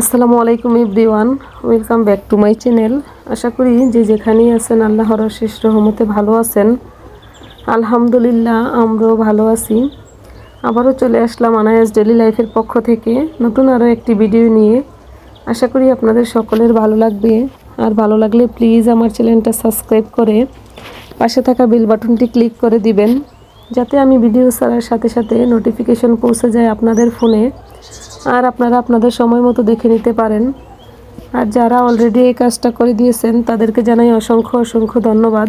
আসসালামু আলাইকুম everyone, welcome back to my channel. আশা করি যে যেখানেই আছেন, আল্লাহর শেষ রহমতে ভালো আছেন। আলহামদুলিল্লাহ, আমরাও ভালো আছি। আবারও চলে আসলাম আনায়াস ডেলি লাইফের পক্ষ থেকে নতুন আরও একটি ভিডিও নিয়ে। আশা করি আপনাদের সকলের ভালো লাগবে। আর ভালো লাগলে প্লিজ আমার চ্যানেলটা সাবস্ক্রাইব করে পাশে থাকা বেল বাটনটি ক্লিক করে দিবেন, যাতে আমি ভিডিও ছাড়ার সাথে সাথে নোটিফিকেশন পৌঁছে যায় আপনাদের ফোনে। আর আপনারা আপনাদের সময় মতো দেখে নিতে পারেন। আর যারা অলরেডি এই কাজটা করে দিয়েছেন, তাদেরকে জানাই অসংখ্য অসংখ্য ধন্যবাদ।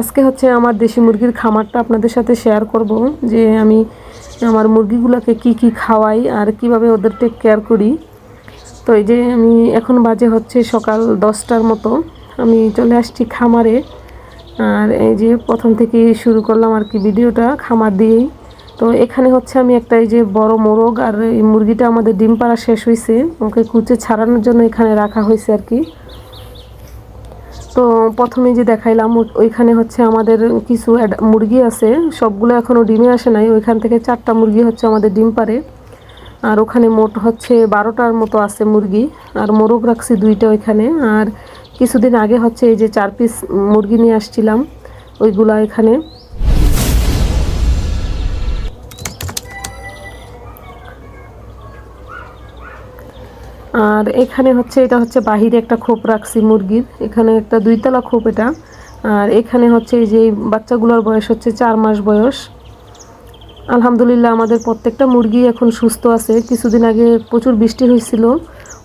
আজকে হচ্ছে আমার দেশি মুরগির খামারটা আপনাদের সাথে শেয়ার করব, যে আমি আমার মুরগিগুলোকে কি কি খাওয়াই আর কীভাবে ওদের টেক কেয়ার করি। তো এই যে আমি এখন বাজে হচ্ছে সকাল দশটার মতো, আমি চলে আসছি খামারে। আর এই যে প্রথম থেকে শুরু করলাম আর কি ভিডিওটা, খামার দিয়েই। তো এখানে হচ্ছে আমি একটা এই যে বড় মোরগ আর এই মুরগিটা আমাদের ডিম পাড়া শেষ হয়েছে ওকে কুচে ছাড়ানোর জন্য এখানে রাখা হয়েছে আর কি। তো প্রথমে যে দেখাইলাম ওইখানে হচ্ছে আমাদের কিছু মুরগি আছে। সবগুলো এখনও ডিমে আসে নাই। ওইখান থেকে চারটা মুরগি হচ্ছে আমাদের ডিম পারে আর ওখানে মোট হচ্ছে বারোটার মতো আছে মুরগি। আর মোরগ রাখছি দুইটা ওইখানে। আর কিছুদিন আগে হচ্ছে এই যে চার পিস মুরগি নিয়ে আসছিলাম, ওইগুলা এখানে। আর এখানে হচ্ছে, এটা হচ্ছে বাহিরে একটা খোপ রাখছি মুরগির। এখানে একটা দুইতলা খোপ এটা। আর এখানে হচ্ছে এই যে বাচ্চাগুলোর বয়স হচ্ছে চার মাস বয়স। আলহামদুলিল্লাহ আমাদের প্রত্যেকটা মুরগি এখন সুস্থ আছে। কিছুদিন আগে প্রচুর বৃষ্টি হয়েছিল।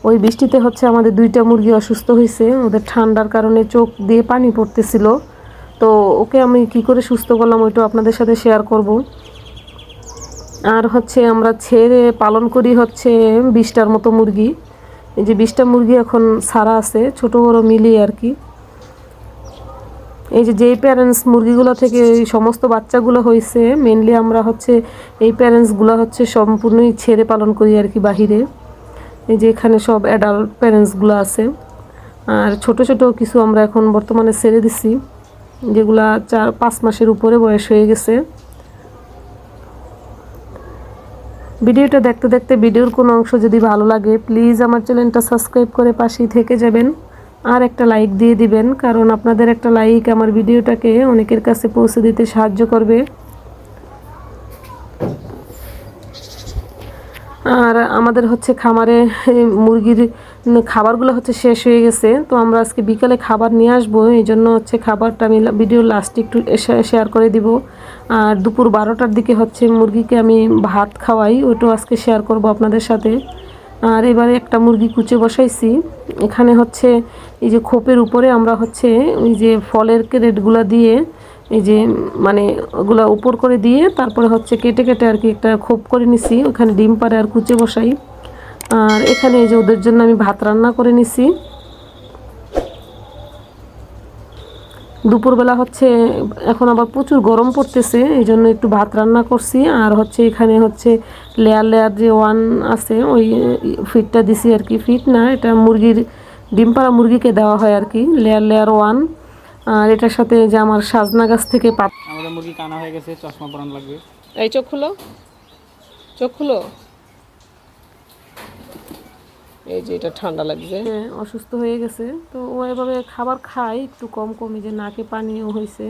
ওই বৃষ্টিতে হচ্ছে আমাদের দুইটা মুরগি অসুস্থ হয়েছে। ওদের ঠান্ডার কারণে চোখ দিয়ে পানি পড়তেছিল। তো ওকে আমি কি করে সুস্থ করলাম ওইটা আপনাদের সাথে শেয়ার করব। আর হচ্ছে আমরা ছেড়ে পালন করি হচ্ছে বিশটার মতো মুরগি। এই যে বিশটা মুরগি এখন সারা আছে, ছোট, বড় মিলিয়ে আর কি। এই যে যেই প্যারেন্টস মুরগিগুলো থেকে এই সমস্ত বাচ্চাগুলো হয়েছে মেনলি আমরা হচ্ছে এই প্যারেন্টসগুলো হচ্ছে সম্পূর্ণই ছেড়ে পালন করি আর কি বাহিরে। এই যে এখানে সব অ্যাডাল্ট প্যারেন্টসগুলো আছে। আর ছোট ছোট কিছু আমরা এখন বর্তমানে ছেড়ে দিছি, যেগুলা চার, পাঁচ মাসের উপরে বয়স হয়ে গেছে। ভিডিওটা দেখতে দেখতে ভিডিওর কোনো অংশ যদি ভালো লাগে প্লিজ আমার চ্যানেলটা সাবস্ক্রাইব করে পাশেই থেকে যাবেন। আর একটা লাইক দিয়ে দিবেন, কারণ আপনাদের একটা লাইক আমার ভিডিওটাকে অনেকের কাছে পৌঁছে দিতে সাহায্য করবে। আর আমাদের হচ্ছে খামারে মুরগির খাবারগুলো হচ্ছে শেষ হয়ে গেছে। তো আমরা আজকে বিকালে খাবার নিয়ে আসব, এই জন্য হচ্ছে খাবারটা আমি ভিডিও লাস্টে একটু শেয়ার করে দিব। আর দুপুর বারোটার দিকে হচ্ছে মুরগিকে আমি ভাত খাওয়াই, ওইটাও আজকে শেয়ার করব আপনাদের সাথে। আর এবারে একটা মুরগি কুচে বসাইছি। এখানে হচ্ছে এই যে খোপের উপরে আমরা হচ্ছে ওই যে ফলের ক্রেটগুলো দিয়ে, এই যে মানে ওগুলো উপর করে দিয়ে, তারপরে হচ্ছে কেটে কেটে আর কি একটা খোপ করে নিছি। ওখানে ডিম পারে আর কুচে বসাই। আর এখানে এই যে ওদের জন্য আমি ভাত রান্না করে নিছি। দুপুরবেলা হচ্ছে এখন আবার প্রচুর গরম পড়তেছে এই জন্য একটু ভাত রান্না করছি। আর হচ্ছে এখানে হচ্ছে লেয়ার লেয়ার যে ওয়ান আছে ওই ফিটটা দিছি আর কি। ফিট না এটা মুরগির ডিম পাড়া মুরগিকে দেওয়া হয় আর কি লেয়ার লেয়ার ওয়ান। আর এটার সাথে যে আমার সাজনা গাছ থেকে পাত আমাদের মুরগি কানা হয়ে গেছে চশমা পরান লাগবে। এই চোখ খুলো। চোখ খুলো। এই যে এটা ঠান্ডা লাগছে। হ্যাঁ অসুস্থ হয়ে গেছে। তো ও এভাবে খাবার খায়, একটু কম কমই যে নাকে পানিও হয়েছে।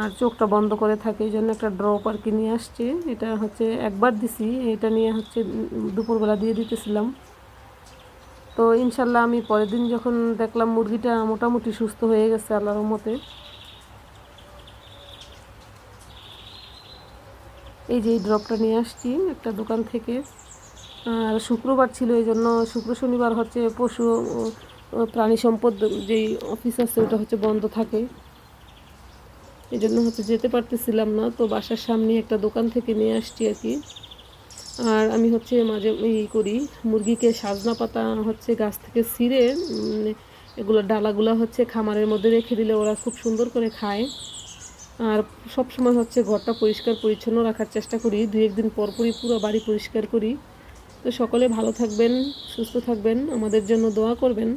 আর চোখটা বন্ধ করে থাকে, এই জন্য একটা ড্রপ আর কি নিয়ে আসছে। এটা হচ্ছে একবার দিছি, এটা নিয়ে হচ্ছে দুপুরবেলা দিয়ে দিতেছিলাম। তো ইনশাল্লাহ আমি পরের দিন যখন দেখলাম মুরগিটা মোটামুটি সুস্থ হয়ে গেছে আল্লাহর মতে এই যে এই ড্রপটা নিয়ে আসছি একটা দোকান থেকে। আর শুক্রবার ছিল এই জন্য শুক্র শনিবার হচ্ছে পশু প্রাণী সম্পদ যেই অফিস আছে, ওটা হচ্ছে বন্ধ থাকে। এই জন্য হচ্ছে যেতে পারতেছিলাম না, তো বাসার সামনে একটা দোকান থেকে নিয়ে আসছি আর কি। আর আমি হচ্ছে মাঝে ই করি, মুরগিকে সাজনা পাতা হচ্ছে গাছ থেকে ছিঁড়ে এগুলো ডালাগুলো হচ্ছে খামারের মধ্যে রেখে দিলে ওরা খুব সুন্দর করে খায়। আর সব সময় হচ্ছে ঘরটা পরিষ্কার পরিচ্ছন্ন রাখার চেষ্টা করি দু একদিন পরপরই পুরো বাড়ি পরিষ্কার করি। তো সকলে ভালো থাকবেন সুস্থ থাকবেন আমাদের জন্য দোয়া করবেন।